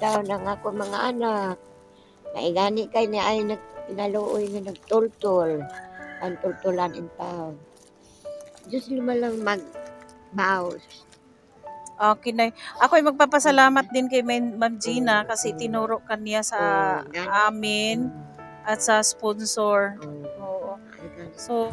daw ng ako mga anak. Naigani kay ni ay nag pinaluoy nga nagtultol. Ang tultulan in town. Diyos lima lang mag mouse. Okay na. Ako'y magpapasalamat din kay Ma'am Gina kasi tinuro kanya sa Oh, amin at sa sponsor. Oh, Oo. ay. So,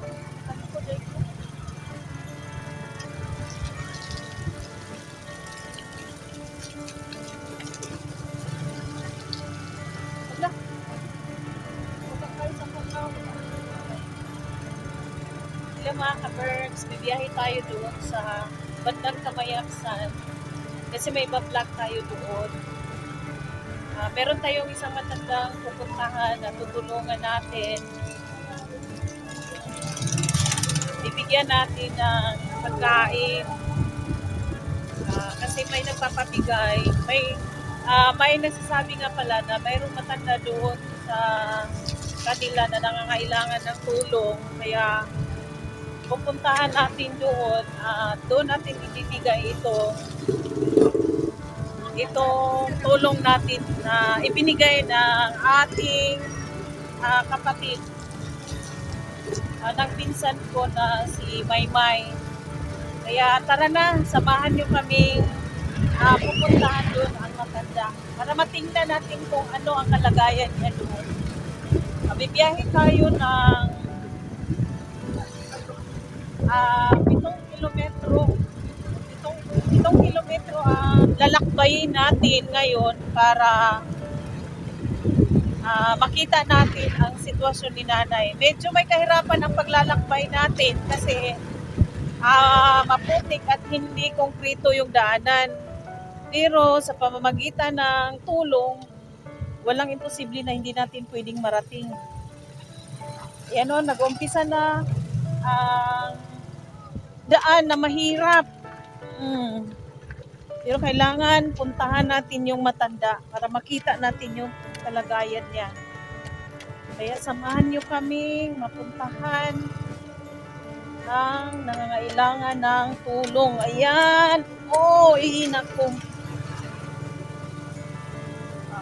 mga ka-Bergs, bibiyahe tayo doon sa bandang Kamayaksan kasi may bablog tayo doon. Ah, meron tayong isang matandang pupuntahan na tutulungan natin. Bibigyan natin ng pagkain. Ah, kasi may nagpapabigay. May ah, may nagsasabi nga pala na mayroong matanda doon sa kanila na nangangailangan ng tulong. Kaya pupuntahan natin doon at doon natin ibibigay ito itong tulong natin na ibinigay ng ating ah, kapatid ah, ng pinsan ko na si Maymay. Kaya tara na, samahan nyo kaming ah, pupuntahan doon ang matanda para matingnan natin kung ano ang kalagayan niya doon. Ah, bibiyahe tayo ng ah pitong kilometro. Pitong, pitong kilometro ang lalakbayin natin ngayon para ah, makita natin ang sitwasyon ni nanay. Medyo may kahirapan ang paglalakbay natin kasi ah, maputik at hindi konkreto yung daanan. Pero sa pamamagitan ng tulong, walang imposible na hindi natin pwedeng marating. Yan o, nag-umpisa na ang daan na mahirap. Mm. Pero kailangan puntahan natin yung matanda para makita natin yung kalagayan niya. Kaya samahan nyo kami mapuntahan ng nangangailangan ng tulong. Ayan! Oh, ihinak ko.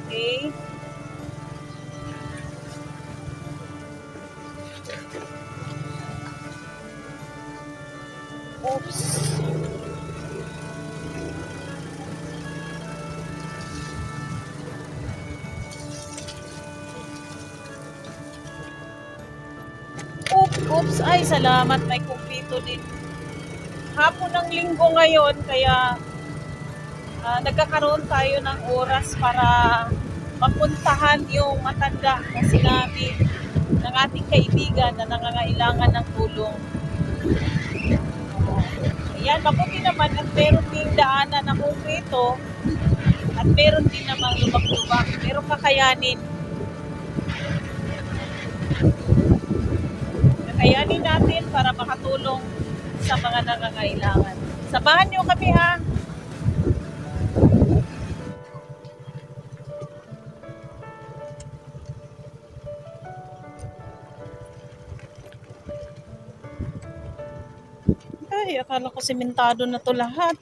Okay. Oops. Oops, oops. Ay, salamat. May kumpito din. Hapon ng linggo ngayon, kaya ah, nagkakaroon tayo ng oras para mapuntahan yung matanda na sinabi ng ating kaibigan na nangangailangan ng tulong. Ayan, mabuti naman at meron ding daanan na konkreto at meron din namang lubak-lubak. Meron kakayanin. Kakayanin natin para makatulong sa mga nangangailangan. Samahan niyo kami ha. Akala ko sementado na to lahat.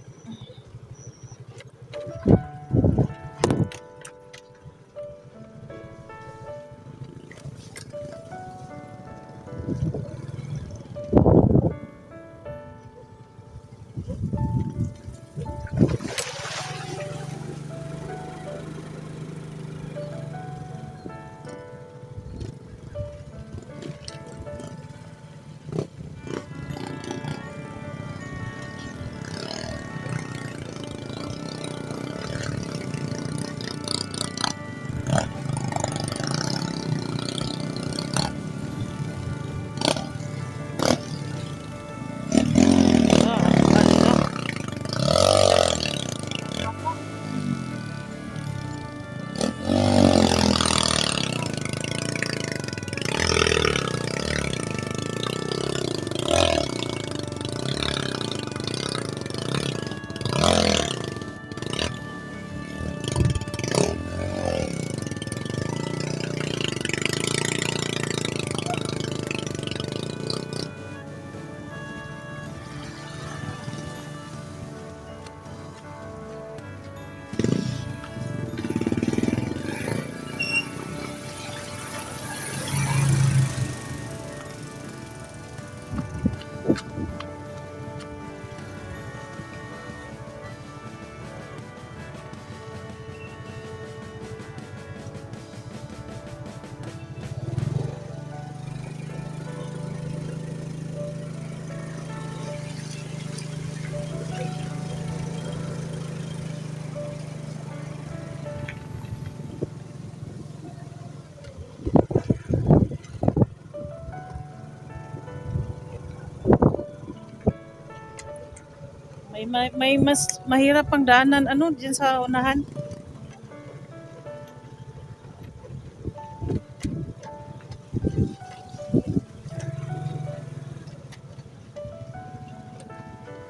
May, may, may mas mahirap pang daanan. Ano, dyan sa unahan?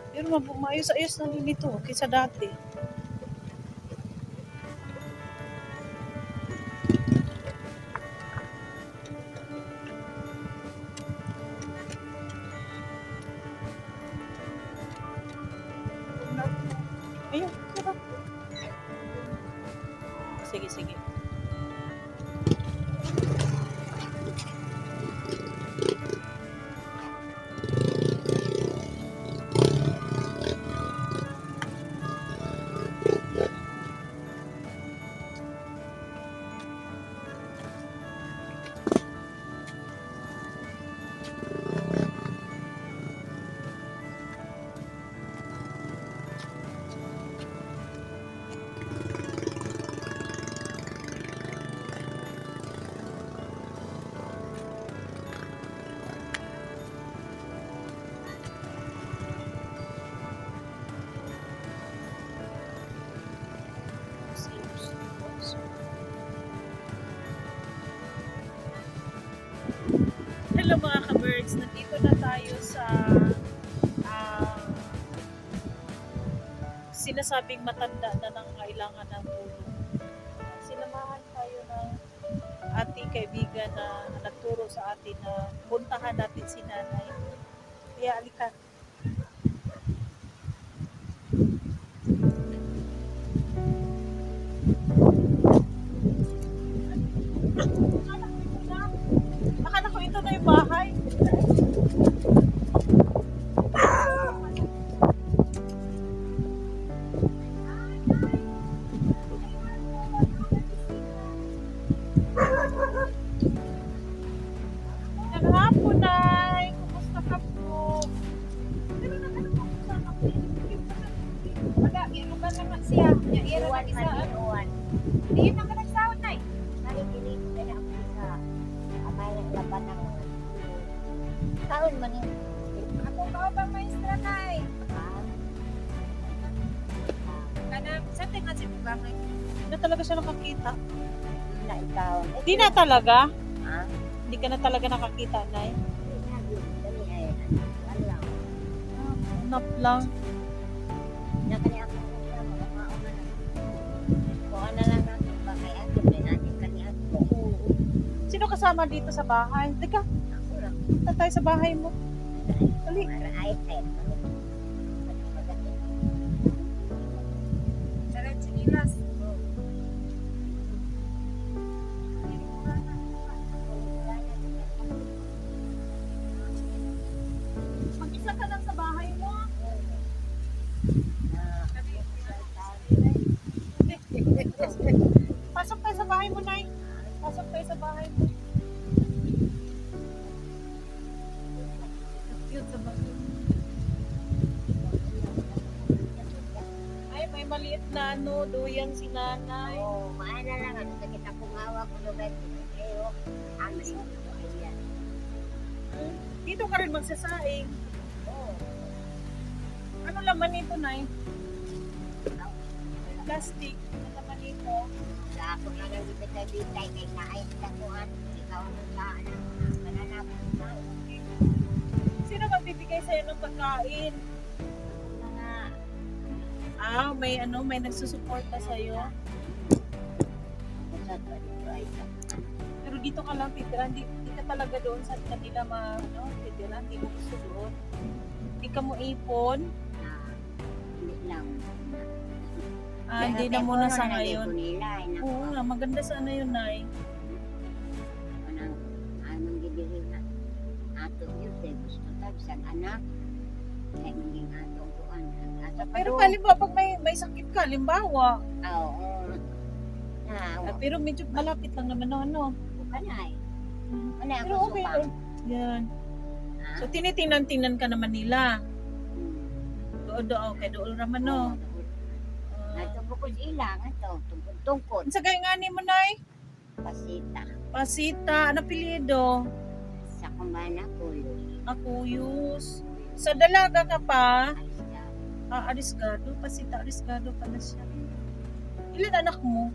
Pero maayos-ayos na rin ito kaysa dati. Sinasabing matanda na ng kailangan ng tulong. Sinamahan tayo ng ating kaibigan na nagturo sa atin na puntahan natin si nanay. Kaya alika. Talaga? Ha? Hindi ka na talaga nakakita, Nay? Ano lang. Sino kasama dito sa bahay? Teka, punta tayo sa bahay mo. Dali. Ay, ay, na duyan si nanay. Oo, maana lang. Ano sa kita kung hawak ko lugar. Pero, ang rin ko ayan. Dito ka rin magsasaing. Oo. Ano laman nito, Nay? Plastic. Ano laman nito? Sa ako na lang dito sa bitay kay naay sa kuhan. Ikaw ang saan. Mananapos na. Sino magbibigay sa'yo ng pagkain? Ah, may ano, may nagsusuporta sa ay Pero dito ka lang titira, hindi, hindi ka talaga doon sa kanila ma, ano, titira, hindi mo gusto doon. Hindi ka mo ipon. hindi lang. Ah, hindi na muna sa ngayon. Nila, ay naku. Oo nga, maganda sana yun, Nay. Anang, anong gidiri na. Ato yun, kay gusto tag sa anak. Kay kuhan. Asa pa Pero doon. kalimbawa, pag may, may sakit ka, limbawa. Ah, Oo. Na, Ah, pero medyo malapit lang naman, no, ano. kanay. Kanay Pero ako okay, supang. oh. Yan. Ah, So, tinitingnan-tingnan ka naman nila. mm. Doon, doon, okay, doon naman, no. Oo, Ah, Nato bukod ilang ito, tungkod-tungkod. Ang sagay nga ni mo, Nay? Pasita. Pasita, ano apelyido? Sa kumana kulo. Akuyus. Sa dalaga ka pa. Ah, arisgado. Pasita, arisgado pala siya. Ilan anak mo?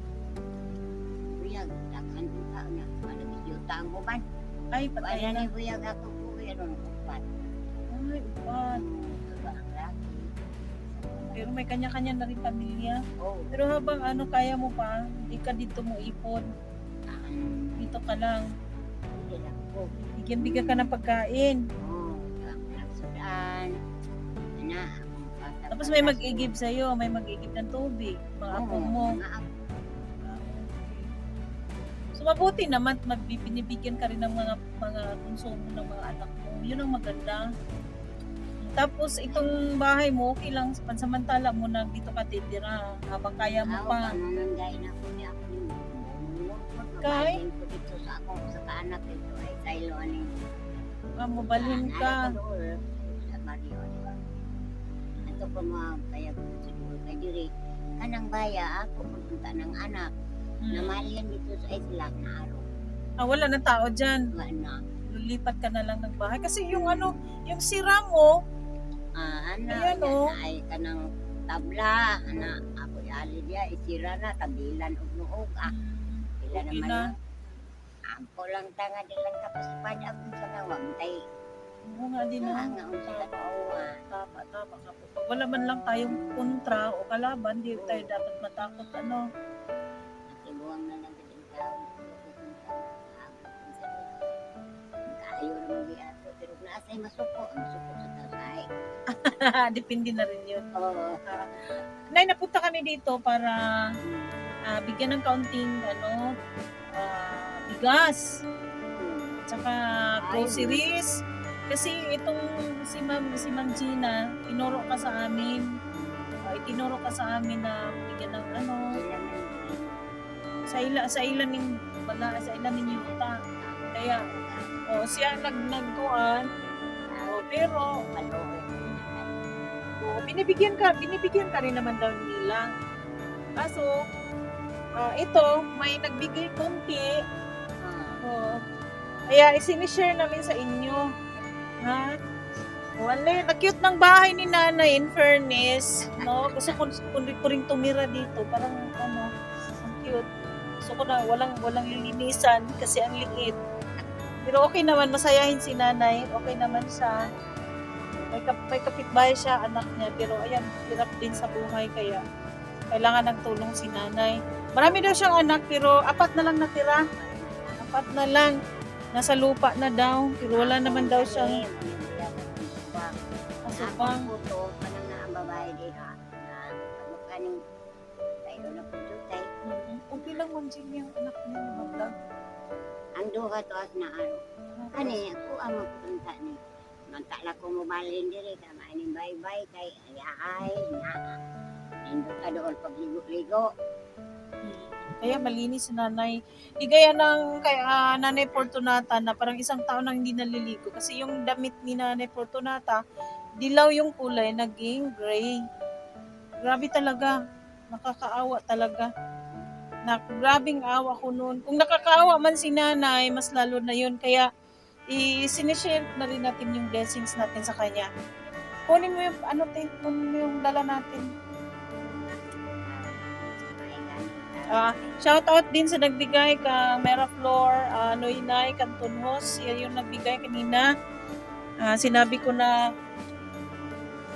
Buyag, takhan ko ka na. Ano, yuta ang uban. Ay, patay Wala na. na buyag ako po. Ano, upan. Ay, upat. Diba ang laki? Pero may kanya-kanya na rin pamilya. Oh, Pero habang ano, kaya mo pa, hindi ka dito mo ipon. ang Dito ka lang. hindi lang po. Bigyan-bigyan ka ng pagkain. Akong bata Tapos may mag-igib sa'yo, may mag-igib ng tubig. Mga apo mo. mga apo. So mabuti naman, magbibinibigyan ka rin ng mga mga konsumo ng mga anak mo. Yun ang maganda. Tapos itong bahay mo, okay lang, pansamantala mo na dito ka titira habang kaya mo Ako, pa. ano Kay? Dito sa ako sa kaanak ito ay Silo ani. Ah, mabalhin ka. Ito ko ko siguro kay diri. Kanang baya ako pupunta ng anak. Hmm. Namalyan dito sa isla na araw. Ah, wala na tao dyan. Wa na. Lulipat ka na lang ng bahay. Kasi yung ano, yung sira mo, Ah, ana, Ayan, yan oh. na ay kanang tabla, ana, ako ali dia isira na tabilan og nuog ah. Ila Okay naman na. Ampo lang tanga di lang tapos pad akong sa nawag tay. Oo nga din na. Nga unsa ka tawa. Tama, tama ka po. Pag wala man lang tayong kontra o kalaban, di tayo dapat matakot ano. Tibuang na lang din tao. Kayo na mo giato pero naasay masuko, ang suko sa tasay. Depende na rin yun. Oo. Nay, napunta kami dito para ah, bigyan ng kaunting ano, ah, bigas, tsaka groceries. Kasi itong si Ma'am, si Ma'am Gina, tinuro ka sa amin. ah, itinuro ka sa amin na bigyan ng ano, sa ila sa ilan ning wala sa ilan ning yuta. Kaya oh, siya nag nagkuan. Oh, pero oh, binibigyan ka, binibigyan ka rin naman daw nila. Kaso ah, ito may nagbigay konti. Oh, kaya isinishare namin sa inyo. Ha? Wala, na-cute ng bahay ni nanay in fairness. No? Gusto ko, ko, ko rin tumira dito. Parang ano, ang cute. Gusto ko na walang, walang lilinisan kasi ang liit. Pero okay naman, masayahin si nanay. Okay naman siya. May, kap, may kapitbahay siya, anak niya. Pero ayan, hirap din sa buhay kaya kailangan ng tulong si nanay. Marami daw siyang anak pero apat na lang natira. Apat na lang. Nasa lupa na daw. Pero wala naman daw siyang asupang. puto kanang na ang babae di ha na kamukaning tayo na puto tay Mhm. Okay lang Jing yung anak niya na vlog. ang duha to as na ano kani ako ang magpunta ni Mantala ko mo balin diri ka mainin bye-bye kay ay na Nindot ka doon pagligo-ligo. Kaya malinis si nanay. Igaya ng kay ah, nanay Fortunata na parang isang taon nang hindi naliligo. Kasi yung damit ni nanay Fortunata, dilaw yung kulay, naging gray. Grabe talaga. Nakakaawa talaga. Na, grabing awa ko noon. Kung nakakaawa man si nanay, mas lalo na yun. Kaya, i-sinishare na rin natin yung blessings natin sa kanya. Kunin mo yung, ano, te, kunin mo yung dala natin. Ah, shout out din sa nagbigay ka Mera Flor, uh, Noinay, Cantonhos, yan yung nagbigay kanina. Ah, sinabi ko na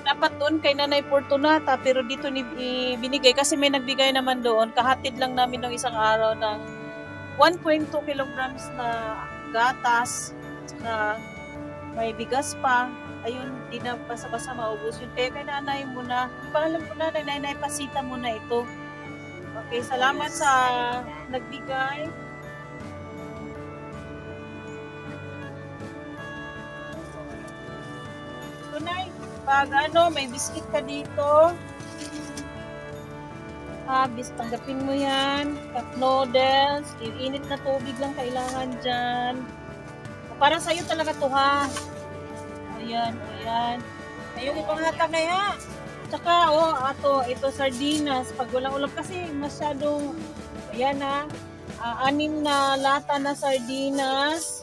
dapat doon kay Nanay Fortunata pero dito ni binigay kasi may nagbigay naman doon. Kahatid lang namin ng isang araw ng 1.2 kilograms na gatas saka may bigas pa. Ayun, di na basa-basa maubos yun. Kaya kay nanay mo na, pangalan ko na, nanay, pasita mo na ito. Okay, salamat sa nagbigay. Tunay, pag ano, may biscuit ka dito. Ah, bis tanggapin mo yan. Cup noodles. Init na tubig lang kailangan dyan. Para sa'yo talaga to ha. Ayan, ayan. Ayun, ibang hata kaya. Tsaka, oh, ato, ito sardinas. Pag walang ulam kasi masyadong, ayan na, ah, anim na lata na sardinas.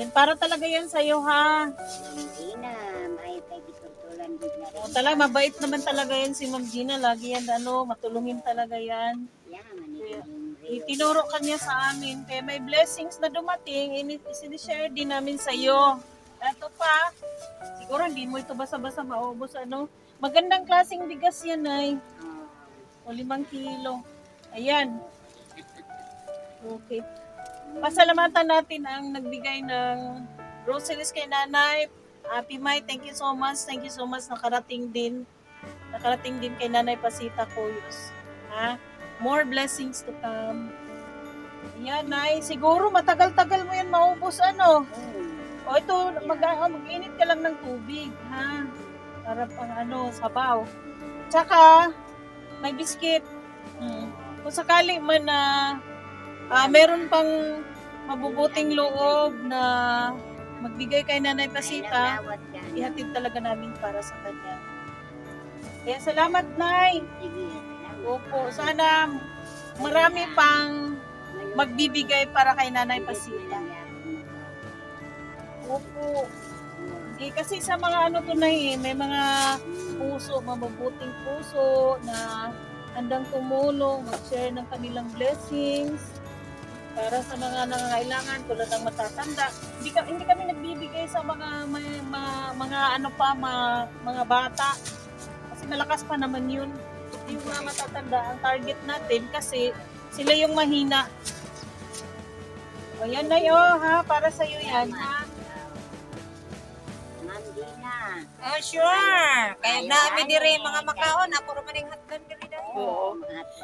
Yan, para talaga yan sa'yo ha. Hindi na, Ay, kay gitutulan din na rin. O, talaga, mabait naman talaga yan si Ma'am Gina. Lagi yan, ano, matulungin talaga yan. Yeah, maniging Itinuro kanya sa amin. Kaya may blessings na dumating, ini- sinishare din namin sa iyo. Ito pa, siguro hindi mo ito basa-basa maubos. Ano? Magandang klaseng bigas yan ay. O limang kilo. Ayan. Okay. Pasalamatan natin ang nagbigay ng groceries kay nanay. Happy May, thank you so much. Thank you so much. Nakarating din. Nakarating din kay nanay Pasita Koyos. Ha? More blessings to come. Ayan, Nay. Siguro matagal-tagal mo yan maubos, ano? oh. O ito, mag, oh, mag-init ka lang ng tubig, ha? Para pang ano, sabaw. Tsaka, may biskit. Hmm. Kung sakali man na ah, meron pang mabubuting loob na magbigay kay Nanay Ay, Pasita, ihatid talaga namin para sa kanya. Kaya salamat, Nay. Opo, sana marami pang magbibigay para kay Nanay Pasita. Opo. Oh. Eh, kasi sa mga ano to na eh, may mga puso, mabubuting puso na handang tumulong, mag-share ng kanilang blessings para sa mga nangangailangan tulad ng matatanda. Hindi, ka, hindi kami nagbibigay sa mga mga, mga, mga ano pa, mga, mga bata. Kasi malakas pa naman yun. Yung mga matatanda, ang target natin kasi sila yung mahina. O yan na yun, ha? Para sa'yo yan, ha? Oh, sure. Kaya dire ayun, mga makaon. Ako rin maning hatgan diri dahil. Oo.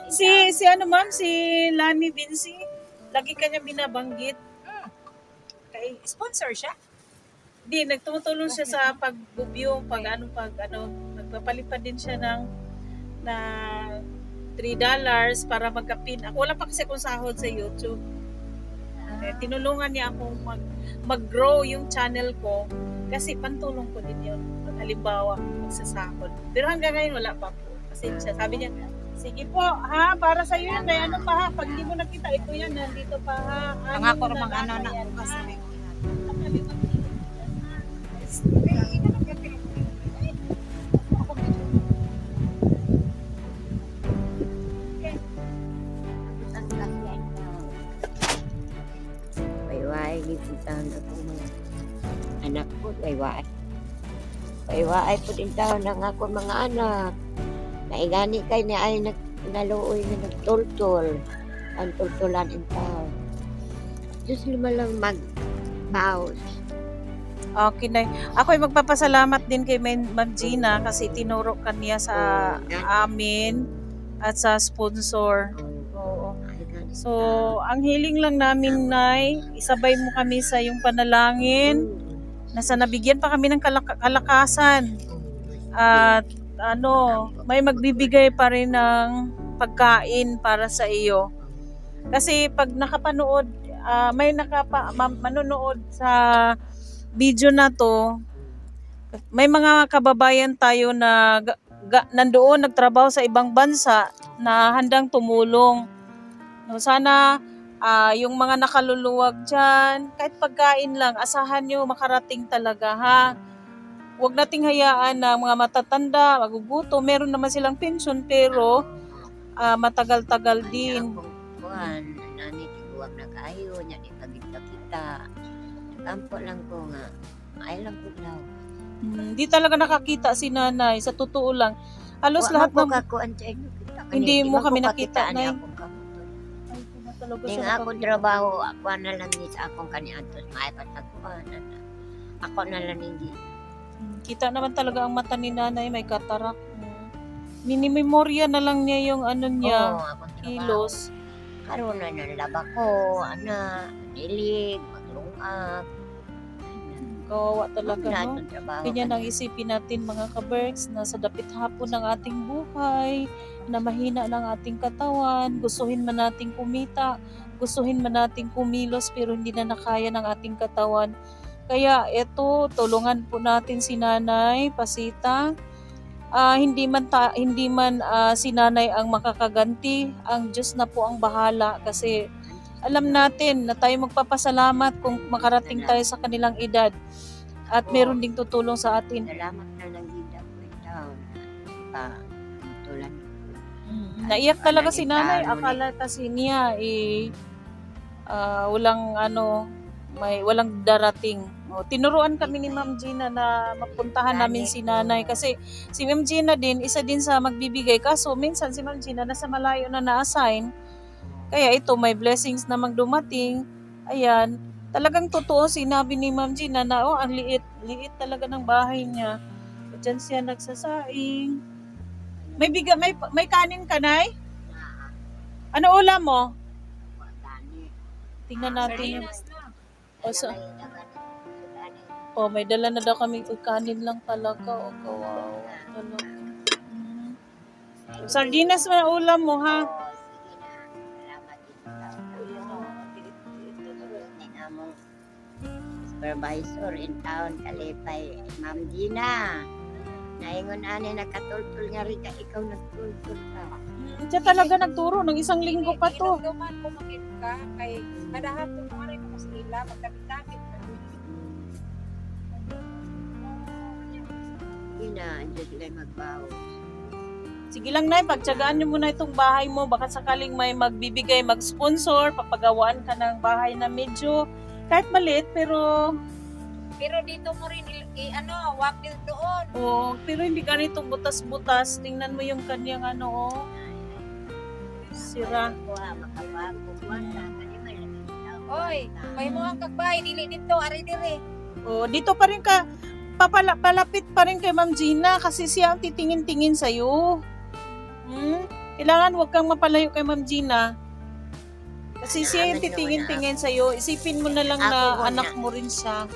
Si si ano ma'am, si Lani Vinci, lagi kanya binabanggit. Kay Sponsor siya. di nagtumutulong siya sa pagbubyo, pag ano pag ano, nagpapalipad din siya ng na 3 dollars para magkapin. Ako wala pa kasi akong sahod sa YouTube. Eh, tinulungan niya akong mag mag-grow yung channel ko kasi pantulong ko din yun. Halimbawa, magsasahod. Pero hanggang ngayon wala pa po. Kasi siya, sabi niya, sige po, ha, para sa iyo yan. May ano pa ha, pag di mo nakita, ito yan, nandito pa ha. Ang ako mo rin mga ano na na may ang Payway po din taon ng ako mga anak. Naigani kay ni ay nag naluoy na nagtultol. Ang tultulan in taon. Diyos lima lang mag paus. Okay na. Ako ay magpapasalamat din kay Ma'am Gina kasi tinuro kanya sa amin at sa sponsor. Oo. So, ang hiling lang namin, Nay, isabay mo kami sa yung panalangin na sa nabigyan pa kami ng kalak- kalakasan. At ano, may magbibigay pa rin ng pagkain para sa iyo. Kasi pag nakapanood, ah, may nakapa, ma- manonood sa video na to, may mga kababayan tayo na nandoon nagtrabaho sa ibang bansa na handang tumulong. No, sana ah, yung mga nakaluluwag dyan, kahit pagkain lang, asahan nyo makarating talaga ha. Huwag nating hayaan na mga matatanda, maguguto, meron naman silang pension pero ah, matagal-tagal din. Kuan, nani tiguwag na kayo, nya pagita kita. Kampo lang ko nga. Ay lang ko daw. Hmm, Hindi talaga nakakita si nanay, sa totoo lang. Halos lahat ng... kita. Hindi mo kami nakita, Nay. Ning nakakita. trabaho, ako na lang ni sa akong kaniadto may patagpuan na. Ako na lang hindi. Hmm, Kita naman talaga ang mata ni nanay, may katarak. Hmm. Minimemorya na lang niya yung ano niya, Oo, akong trabaho. kilos. Karon na nalaba ko, ana, dilig, maglungag. Kawawa talaga, no? Ganyan ang isipin natin mga kaberks na sa dapit hapon ng ating buhay, na mahina ng ating katawan, gustuhin man nating kumita, gustuhin man nating kumilos pero hindi na nakaya ng ating katawan. Kaya ito, tulungan po natin si Nanay Pasita. Ah, hindi man ta, hindi man ah, si Nanay ang makakaganti, ang Diyos na po ang bahala kasi alam natin na tayo magpapasalamat kung makarating tayo sa kanilang edad. At meron ding tutulong sa atin. Salamat na lang din ako ikaw pa Naiyak talaga si nanay. Akala kasi niya eh ah, walang ano may walang darating. O, tinuruan kami ni Ma'am Gina na mapuntahan namin si nanay kasi si Ma'am Gina din isa din sa magbibigay kaso minsan si Ma'am Gina nasa malayo na na-assign. Kaya ito may blessings namang dumating. Ayan, talagang totoo sinabi ni Ma'am Gina na oh ang liit, liit talaga ng bahay niya. Diyan siya nagsasaing. May biga, may may kanin ka, Nay? Ano ulam mo? Tingnan natin yung... Sardinas na. O, sa, oh, may dala na daw kami. Kanin lang talaga. O, kawawa. Talaga. Mm. Sardinas mo na ulam mo, ha? supervisor in town Kalipay Ma'am Gina naingon ani nakatultul nga rika ikaw nagtultul ka Mm, Siya talaga nagturo. Ng isang linggo pa to. Duman ko ka kay kadahat ko mari ko sa ila magdamit-damit. Gina andyan sila magbaho Sige lang, Nay. Pagtsagaan nyo muna itong bahay mo. Baka sakaling may magbibigay, mag-sponsor, papagawaan ka ng bahay na medyo kahit maliit, pero Pero dito mo rin i, ano, wapil doon. oh, pero hindi ganito butas-butas. Tingnan mo yung kanyang ano, oh. Sira. tao Oy, may ang kagbay dili dito ari dire. Oh, dito pa rin ka papala, palapit pa rin kay Ma'am Gina kasi siya ang titingin-tingin sa iyo. Hmm? Kailangan wag kang mapalayo kay Ma'am Gina. Kasi siya yung titingin-tingin sa iyo. Isipin mo na lang na anak mo rin siya.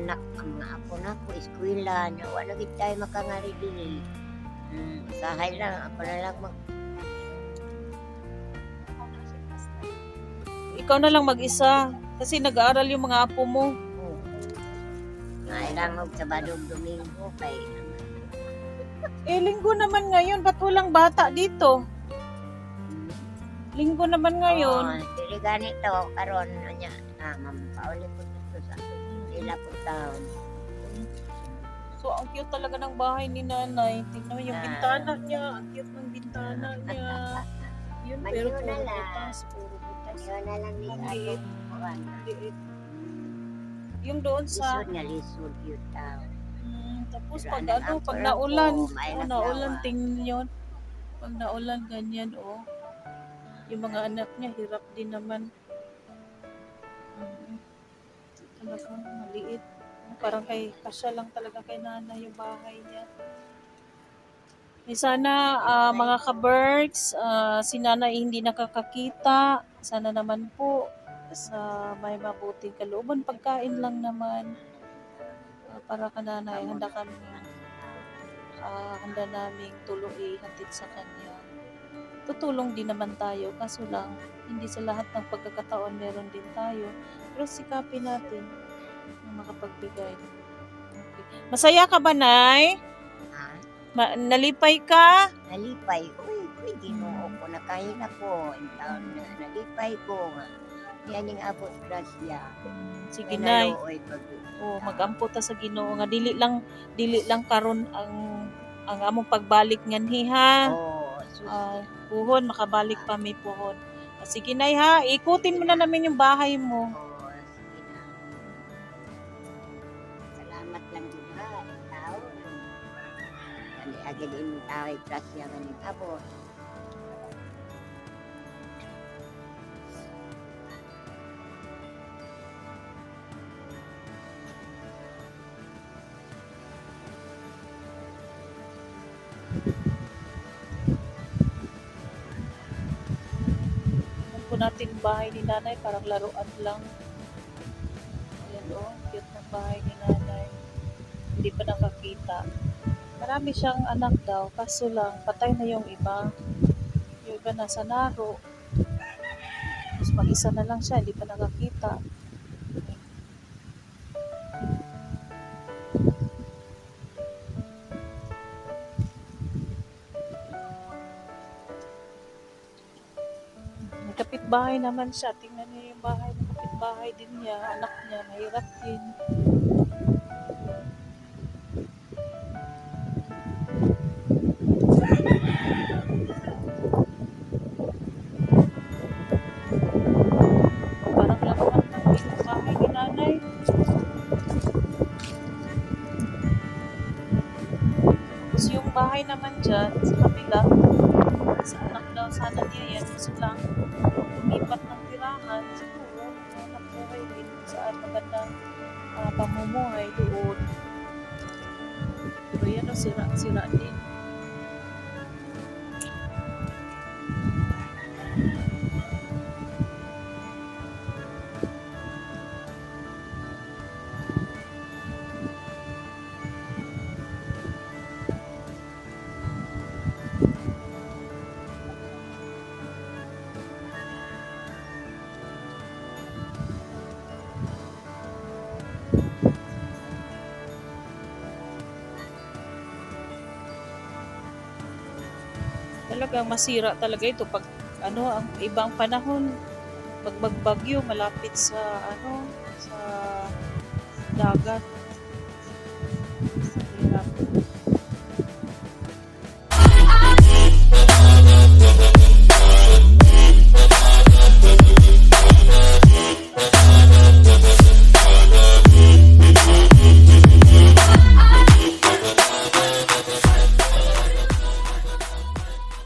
Anak ang mga apo na ko eskwela na wala gid tayo makangari dili hmm, sahay lang ako na lang mag Ikaw na lang mag-isa kasi nag-aaral yung mga apo mo. oh. Ay lang mag Sabadong Domingo kay Eh, linggo naman ngayon. Ba't walang bata dito? Linggo naman ngayon. Oh, dili ganito karon nya ah mampauli ko dito sa ila po taon. So, ang cute talaga ng bahay ni nanay. Tingnan mo yung Ah. bintana niya. Ang cute ng bintana niya. Yun, pero Magyo puro na lang. butas. Puro butas. Yun na lang ni Ang ako. liit. Yung doon sa... Lisod nga lisod yun taon. Mm, tapos Pero pag ano, ano, ang pag sarap naulan. po, may Oh, naulan, tingnan yun. Pag naulan, ganyan, oh. Yung mga anak niya, hirap din naman. Mm. Talagang maliit. Parang kay kasya lang talaga kay nana yung bahay niya. Eh, sana ah, mga ka-Berks, ah, si nanay hindi nakakakita. Sana naman po sa may mabuting kalooban. Pagkain lang naman. Ah, para ka nanay, handa kami ah, handa naming tulong ihatid sa kanya. Tutulong din naman tayo, kaso lang, hindi sa lahat ng pagkakataon meron din tayo. Pero sikapin natin na makapagbigay. Okay. Masaya ka ba, Nay? Ha? Ma- nalipay ka? Nalipay. Uy, uy, ginoo ko. Nakain ako. Ang taon na nalipay ko. Yan yung abot grasya. Sige, Nay. Oh, magampo ta sa Ginoo nga dili lang dili lang karon ang ang among pagbalik nganhi ha. Oh, Ah, puhon makabalik pa may puhon. Ah, Sige nay ha, ikutin mo na namin yung bahay mo. Na. Salamat lang din ha. Tao. Kani agad yung tao ay grasya nga ng abot. Yung bahay ni nanay, parang laruan lang. Ayan o, oh, cute ng bahay ni nanay. Hindi pa nakakita. Marami siyang anak daw, kaso lang, patay na yung iba. Yung iba nasa naro. Mas mag-isa na lang siya, hindi pa nakakita. kapitbahay naman siya. Tingnan niyo yung bahay ng kapitbahay din niya, anak niya, mahirap din. Parang laman ng pinakahay ni nanay. Yung bahay naman dyan, sa kabila, sa anak daw, sana niya yan, gusto lang uh, pamumuhay doon. Pero yan o, sira-sira din. Talagang masira talaga ito pag ano ang ibang panahon pag magbagyo malapit sa ano sa dagat